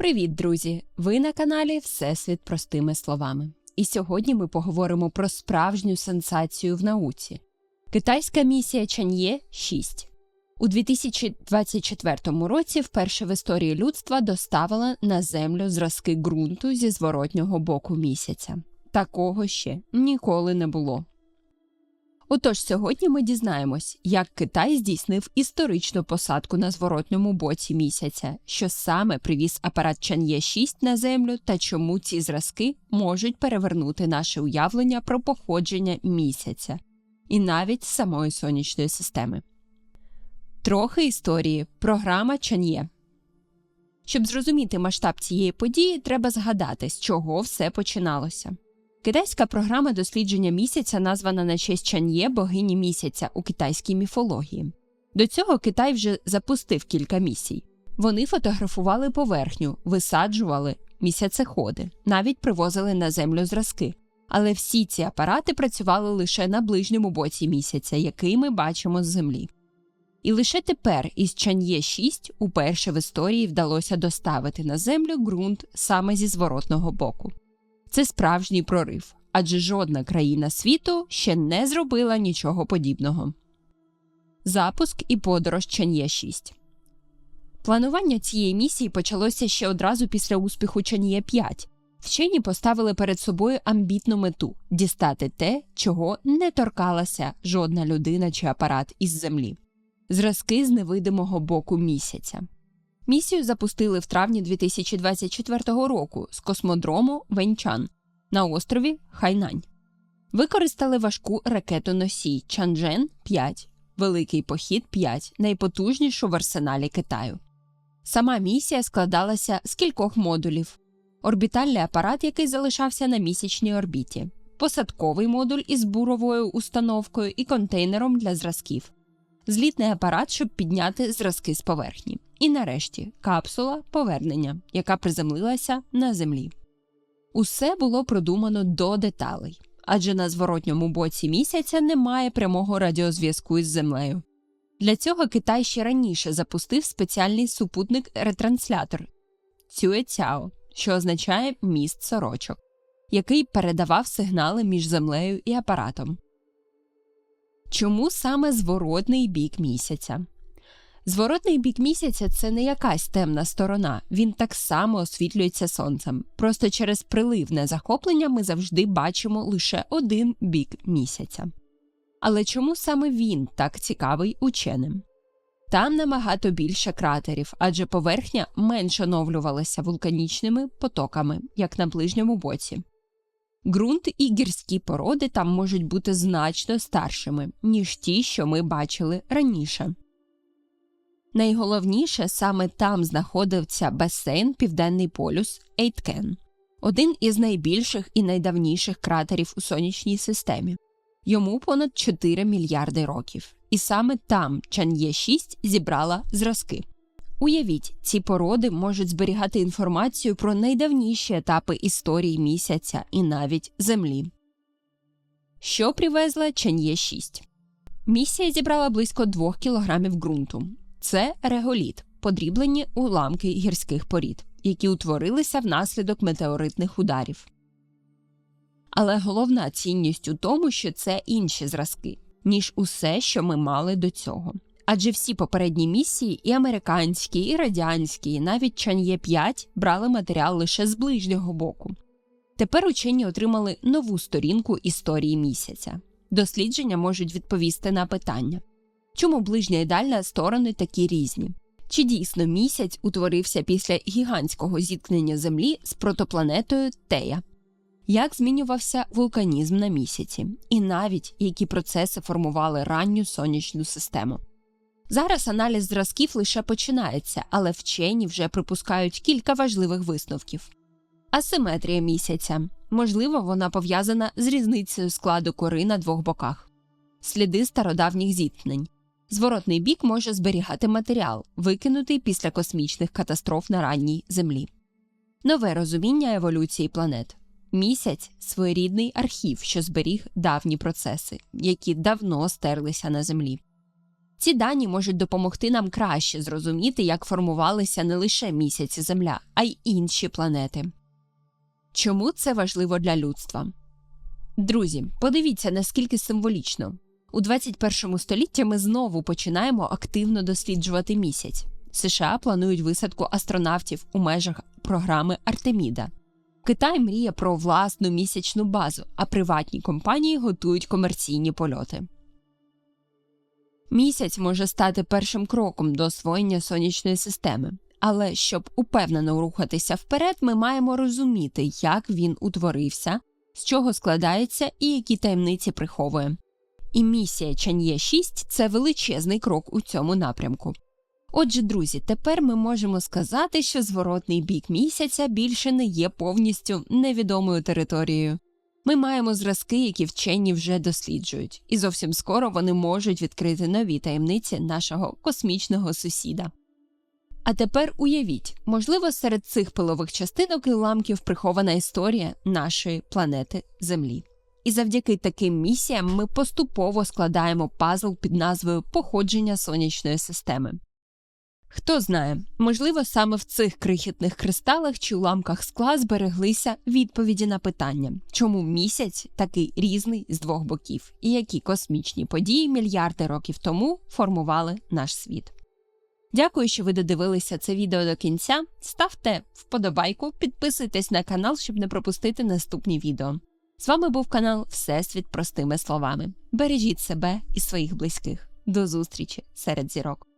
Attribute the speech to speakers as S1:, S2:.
S1: Привіт, друзі! Ви на каналі Всесвіт простими словами. І сьогодні ми поговоримо про справжню сенсацію в науці. Китайська місія Чан'є 6 у 2024 році вперше в історії людства доставила на землю зразки ґрунту зі зворотнього боку місяця. Такого ще ніколи не було. Отож, сьогодні ми дізнаємось, як Китай здійснив історичну посадку на зворотньому боці місяця, що саме привіз апарат Чан'є 6 на землю та чому ці зразки можуть перевернути наше уявлення про походження місяця і навіть самої сонячної системи. Трохи історії. Програма Чан'є. Щоб зрозуміти масштаб цієї події, треба згадати, з чого все починалося. Китайська програма дослідження місяця названа на честь Чан'є богині місяця у китайській міфології. До цього Китай вже запустив кілька місій. Вони фотографували поверхню, висаджували місяцеходи, навіть привозили на землю зразки. Але всі ці апарати працювали лише на ближньому боці місяця, який ми бачимо з землі. І лише тепер із Чан'є 6 уперше в історії вдалося доставити на землю ґрунт саме зі зворотного боку. Це справжній прорив, адже жодна країна світу ще не зробила нічого подібного. Запуск і подорож Чан'є 6 Планування цієї місії почалося ще одразу після успіху Чан'є 5. Вчені поставили перед собою амбітну мету дістати те, чого не торкалася жодна людина чи апарат із землі зразки з невидимого боку місяця. Місію запустили в травні 2024 року з космодрому Венчан на острові Хайнань. Використали важку ракету носій Чанжен 5, Великий похід 5, найпотужнішу в арсеналі Китаю. Сама місія складалася з кількох модулів: орбітальний апарат, який залишався на місячній орбіті, посадковий модуль із буровою установкою і контейнером для зразків, злітний апарат, щоб підняти зразки з поверхні. І нарешті капсула повернення, яка приземлилася на землі. Усе було продумано до деталей, адже на зворотньому боці місяця немає прямого радіозв'язку із землею. Для цього Китай ще раніше запустив спеціальний супутник-ретранслятор Цюецяо, що означає міст сорочок, який передавав сигнали між землею і апаратом. Чому саме зворотний бік місяця? Зворотний бік місяця це не якась темна сторона, він так само освітлюється сонцем. Просто через приливне захоплення ми завжди бачимо лише один бік місяця. Але чому саме він так цікавий ученим? Там набагато більше кратерів, адже поверхня менш оновлювалася вулканічними потоками, як на ближньому боці. Ґрунт і гірські породи там можуть бути значно старшими, ніж ті, що ми бачили раніше. Найголовніше саме там знаходився басейн Південний полюс Ейткен, один із найбільших і найдавніших кратерів у сонячній системі. Йому понад 4 мільярди років, і саме там Чан'є 6 зібрала зразки. Уявіть, ці породи можуть зберігати інформацію про найдавніші етапи історії місяця і навіть Землі. Що привезла Чан'є 6 Місія зібрала близько 2 кілограмів ґрунту. Це реголіт, подріблені уламки гірських порід, які утворилися внаслідок метеоритних ударів. Але головна цінність у тому, що це інші зразки, ніж усе, що ми мали до цього. Адже всі попередні місії, і американські, і радянські, і навіть Чан'є 5 брали матеріал лише з ближнього боку. Тепер учені отримали нову сторінку історії місяця. Дослідження можуть відповісти на питання чому ближня і дальня сторони такі різні? Чи дійсно місяць утворився після гігантського зіткнення Землі з протопланетою Тея? Як змінювався вулканізм на місяці, і навіть які процеси формували ранню сонячну систему? Зараз аналіз зразків лише починається, але вчені вже припускають кілька важливих висновків. Асиметрія місяця можливо, вона пов'язана з різницею складу кори на двох боках, сліди стародавніх зіткнень. Зворотний бік може зберігати матеріал, викинутий після космічних катастроф на ранній Землі. Нове розуміння еволюції планет. Місяць своєрідний архів, що зберіг давні процеси, які давно стерлися на Землі. Ці дані можуть допомогти нам краще зрозуміти, як формувалися не лише місяць і Земля, а й інші планети. Чому це важливо для людства? Друзі, подивіться, наскільки символічно. У 21 столітті ми знову починаємо активно досліджувати місяць. США планують висадку астронавтів у межах програми Артеміда. Китай мріє про власну місячну базу, а приватні компанії готують комерційні польоти. Місяць може стати першим кроком до освоєння сонячної системи. Але щоб упевнено рухатися вперед, ми маємо розуміти, як він утворився, з чого складається і які таємниці приховує. І місія Чан'є 6 це величезний крок у цьому напрямку. Отже, друзі, тепер ми можемо сказати, що зворотний бік місяця більше не є повністю невідомою територією. Ми маємо зразки, які вчені вже досліджують, і зовсім скоро вони можуть відкрити нові таємниці нашого космічного сусіда. А тепер уявіть, можливо, серед цих пилових частинок і уламків прихована історія нашої планети Землі. І завдяки таким місіям ми поступово складаємо пазл під назвою Походження сонячної системи. Хто знає, можливо, саме в цих крихітних кристалах чи уламках скла збереглися відповіді на питання, чому місяць такий різний з двох боків, і які космічні події мільярди років тому формували наш світ. Дякую, що ви додивилися це відео до кінця. Ставте вподобайку, підписуйтесь на канал, щоб не пропустити наступні відео. З вами був канал Всесвіт простими словами. Бережіть себе і своїх близьких. До зустрічі серед зірок.